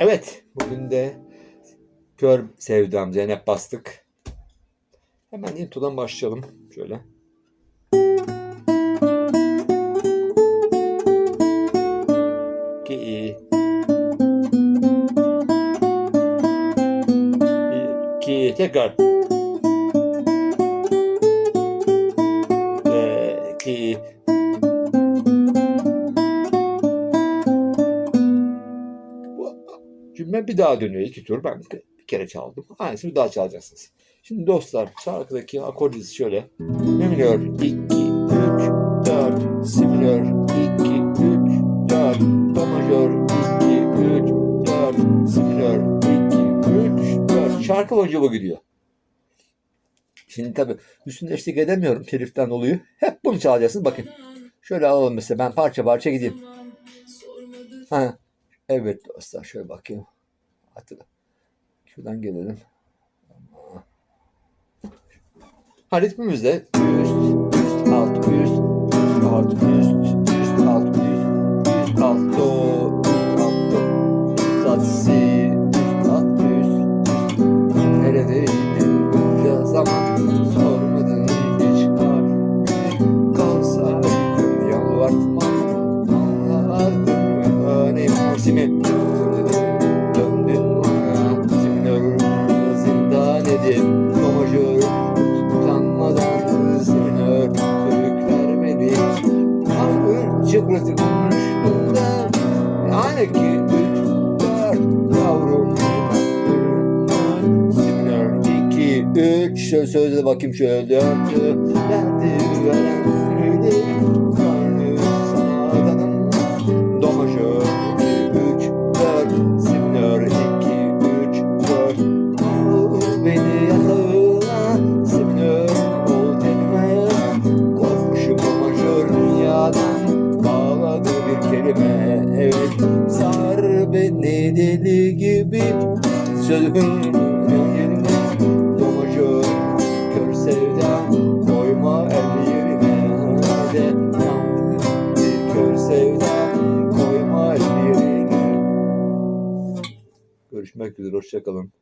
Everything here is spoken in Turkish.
Evet, bugün de kör sevdam Zeynep bastık. Hemen introdan başlayalım. Şöyle. Bir, iki, tekrar. Ve cümle bir daha dönüyor iki tur. Ben bir kere çaldım. Aynısını bir daha çalacaksınız. Şimdi dostlar şarkıdaki akor dizisi şöyle. Mi minör 2, 3, 4, si minör 2, 3, 4, do majör 2, 3, 4, si minör 2, 3, 4. Şarkı boyunca bu gidiyor. Şimdi tabii üstünde eşlik edemiyorum teliften dolayı. Hep bunu çalacaksınız. Bakın şöyle alalım mesela ben parça parça gideyim. Ha, evet dostlar şöyle bakayım. Hatırla. Şuradan gelelim. Ha ritmimizde üst, üst, alt, üst, üst, alt, üst, üst, alt, üst, üst, alt, do, üst, alt, do, üst, alt, si, üst, alt, üst, üst. Neredeydin bunca zaman sormadın hiç har. Kalsaydın yalvartmam, Ağır çıkrısı konuştuğunda, yani ki üç, dört, yavrum, sinir, iki, üç, şöyle sözle bakayım dört, derdi veren ümidi, beni deli gibi, sözün yerine. Do majör, kör sevdam, koyma el yerine. Yandım bir kör sevdam, koyma el yerine. Görüşmek üzere, hoşçakalın.